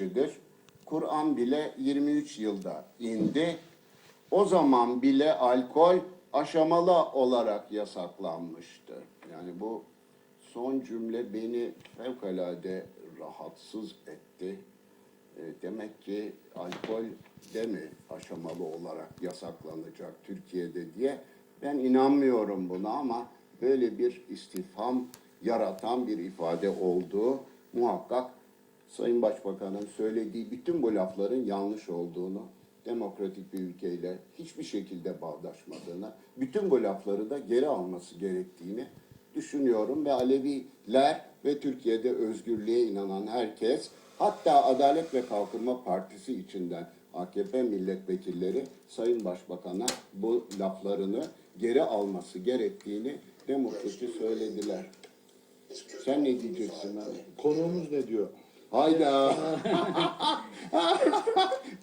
kişidir. Kur'an bile 23 yılda indi. O zaman bile alkol aşamalı olarak yasaklanmıştı. Yani bu son cümle beni fevkalade rahatsız etti. E, Demek ki alkol de mi aşamalı olarak yasaklanacak Türkiye'de diye ben inanmıyorum buna ama böyle bir istifham yaratan bir ifade olduğu muhakkak Sayın Başbakan'ın söylediği bütün bu lafların yanlış olduğunu, demokratik bir ülkeyle hiçbir şekilde bağdaşmadığını, bütün bu lafları da geri alması gerektiğini düşünüyorum ve Aleviler ve Türkiye'de özgürlüğe inanan herkes, hatta Adalet ve Kalkınma Partisi içinden AKP milletvekilleri Sayın Başbakan'a bu laflarını geri alması gerektiğini demokrasi söylediler. Sen ne diyeceksin? Konuğumuz ne diyor? Hayda.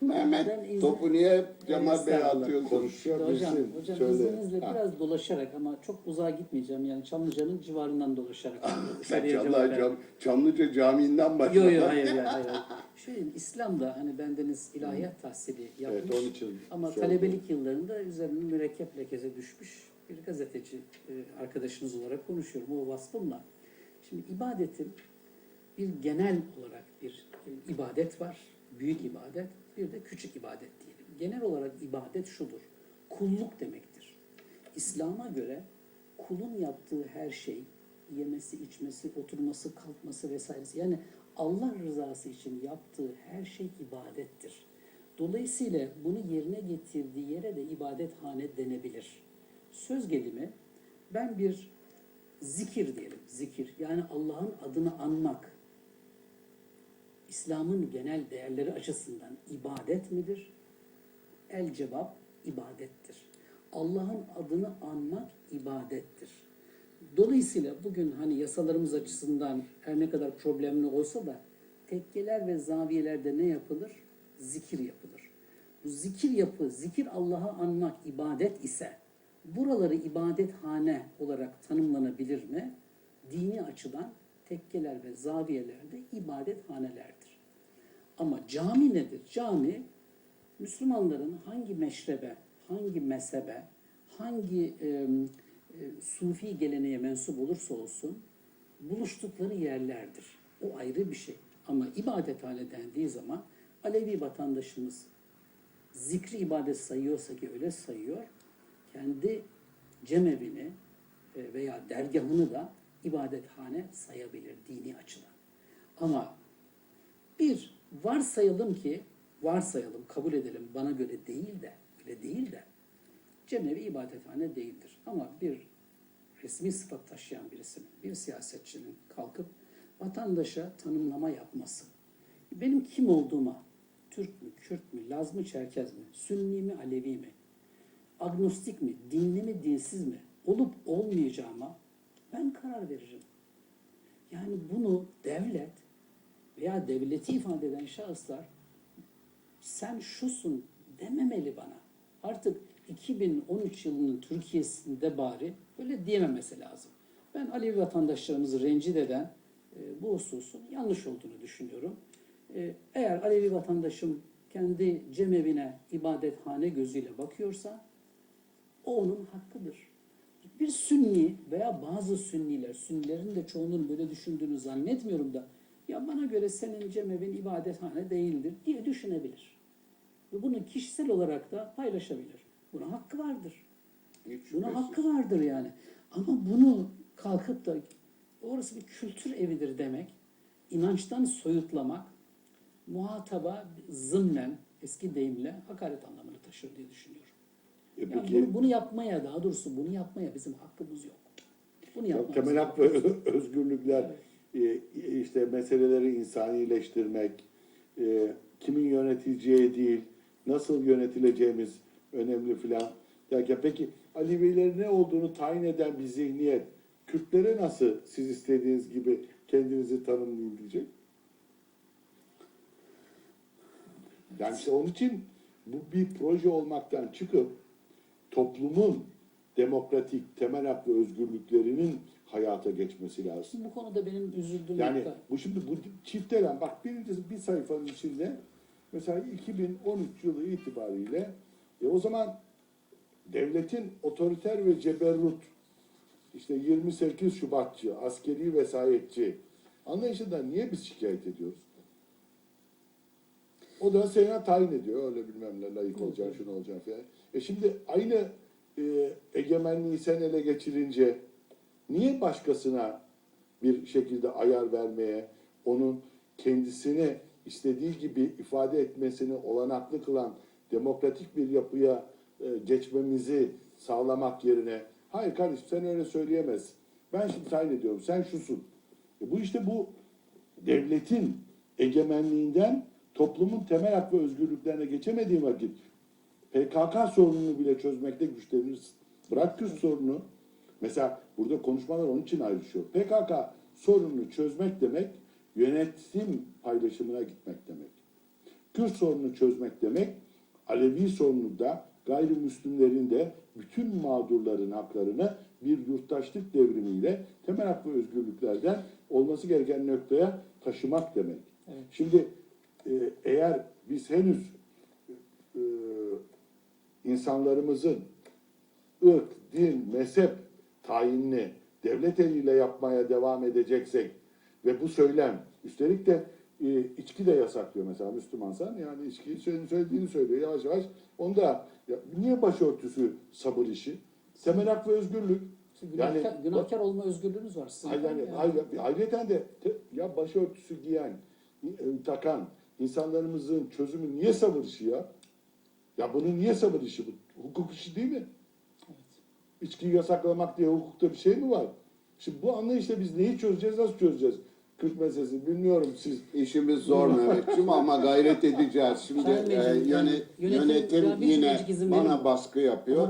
Mehmet Ben topu niye Cemal Bey'e atıyorsun? Konuşuyor Hocam, hocam Söyle. izninizle biraz dolaşarak ama çok uzağa gitmeyeceğim. Yani Çamlıca'nın civarından dolaşarak. Sen soruya cevap Çamlıca, verdim. Çamlıca Camii'nden başla. Yok yok hayır hayır hayır. Şöyle İslam'da hani bendeniz ilahiyat tahsili yapmış. Evet, onun için ama sordum. talebelik yıllarında üzerine mürekkep lekesi düşmüş bir gazeteci e, arkadaşınız olarak konuşuyorum o vasfımla. Şimdi ibadetin bir genel olarak bir ibadet var. Büyük ibadet. Bir de küçük ibadet diyelim. Genel olarak ibadet şudur. Kulluk demektir. İslam'a göre kulun yaptığı her şey, yemesi, içmesi, oturması, kalkması vesairesi. Yani Allah rızası için yaptığı her şey ibadettir. Dolayısıyla bunu yerine getirdiği yere de ibadethane denebilir. Söz gelimi ben bir zikir diyelim, zikir. Yani Allah'ın adını anmak, İslam'ın genel değerleri açısından ibadet midir? El cevap ibadettir. Allah'ın adını anmak ibadettir. Dolayısıyla bugün hani yasalarımız açısından her ne kadar problemli olsa da tekkeler ve zaviyelerde ne yapılır? Zikir yapılır. Bu zikir yapı, zikir Allah'ı anmak ibadet ise buraları ibadethane olarak tanımlanabilir mi? Dini açıdan tekkeler ve zaviyelerde ibadethanelerdir. Ama cami nedir? Cami Müslümanların hangi meşrebe, hangi mezhebe, hangi e, e, sufi geleneğe mensup olursa olsun buluştukları yerlerdir. O ayrı bir şey. Ama ibadethane dendiği zaman Alevi vatandaşımız zikri ibadet sayıyorsa ki öyle sayıyor, kendi cemevini e, veya dergahını da ibadethane sayabilir dini açıdan. Ama bir, varsayalım ki, varsayalım, kabul edelim bana göre değil de, öyle değil de, cemevi ibadethane değildir. Ama bir resmi sıfat taşıyan birisinin, bir siyasetçinin kalkıp vatandaşa tanımlama yapması, benim kim olduğuma, Türk mü, Kürt mü, Laz mı, Çerkez mi, Sünni mi, Alevi mi, agnostik mi, dinli mi, dinsiz mi, olup olmayacağıma ben karar veririm. Yani bunu devlet veya devleti ifade eden şahıslar sen şusun dememeli bana. Artık 2013 yılının Türkiye'sinde bari böyle diyememesi lazım. Ben Alevi vatandaşlarımızı rencide eden e, bu hususun yanlış olduğunu düşünüyorum. E, eğer Alevi vatandaşım kendi cemevine ibadethane gözüyle bakıyorsa o onun hakkıdır. Bir sünni veya bazı sünniler, sünnilerin de çoğunun böyle düşündüğünü zannetmiyorum da ya bana göre senin cemevin ibadethane değildir diye düşünebilir. Ve bunu kişisel olarak da paylaşabilir. Buna hakkı vardır. Hiç Buna hakkı vardır yani. Ama bunu kalkıp da orası bir kültür evidir demek, inançtan soyutlamak, muhataba zımnen, eski deyimle hakaret anlamını taşır diye düşünüyorum. E Yani peki bunu, bunu yapmaya, daha doğrusu bunu yapmaya bizim hakkımız yok. Bunu ya yapmamız temel yok. hak ve özgürlükler e, işte meseleleri insanileştirmek, e, kimin yöneteceği değil, nasıl yönetileceğimiz önemli filan. Ya peki Alevilerin ne olduğunu tayin eden bir zihniyet Kürtlere nasıl siz istediğiniz gibi kendinizi tanımlayın diyecek? Yani işte onun için bu bir proje olmaktan çıkıp toplumun demokratik temel hak ve özgürlüklerinin hayata geçmesi lazım. Bu konuda benim üzüldüğüm Yani nokta. bu şimdi bu çiftelen bak birincisi bir sayfanın içinde mesela 2013 yılı itibariyle e o zaman devletin otoriter ve ceberrut işte 28 Şubatçı, askeri vesayetçi anlayışından niye biz şikayet ediyoruz? O da sena tayin ediyor. Öyle bilmem ne layık olacaksın, şunu olacaksın falan. E şimdi aynı e, egemenliği sen ele geçirince niye başkasına bir şekilde ayar vermeye, onun kendisini istediği gibi ifade etmesini olanaklı kılan demokratik bir yapıya e, geçmemizi sağlamak yerine hayır kardeşim sen öyle söyleyemezsin. Ben şimdi tayin ediyorum. Sen şusun. E bu işte bu devletin egemenliğinden toplumun temel hak ve özgürlüklerine geçemediği vakit PKK sorununu bile çözmekte güçlenirsin. Bırak Kürt sorunu. Mesela burada konuşmalar onun için ayrışıyor. PKK sorununu çözmek demek yönetim paylaşımına gitmek demek. Kürt sorununu çözmek demek Alevi sorunu da gayrimüslimlerin de bütün mağdurların haklarını bir yurttaşlık devrimiyle temel hak ve özgürlüklerden olması gereken noktaya taşımak demek. Şimdi e, eğer biz henüz e, insanlarımızın ırk, din, mezhep tayinini devlet eliyle yapmaya devam edeceksek ve bu söylem üstelik de e, içki de yasaklıyor mesela Müslümansan yani içkiyi söyle- söylediğini söylüyor yavaş yavaş. Onda ya, niye başörtüsü sabır işi? Temel hak ve özgürlük. Günahkar, Yani- günahkar olma özgürlüğünüz var sizin. Hayır, yani, hayır, ayrıca de ya başörtüsü giyen, takan insanlarımızın çözümü niye sabır işi ya? Ya bunun niye sabır işi bu? Hukuk işi değil mi? İçkiyi yasaklamak diye hukukta bir şey mi var? Şimdi bu anlayışla biz neyi çözeceğiz, nasıl çözeceğiz? Kürt meselesi bilmiyorum siz. İşimiz zor Mehmetciğim ama gayret edeceğiz. Şimdi e, yöne- yani yönetim- yönetim yine bana baskı yapıyor.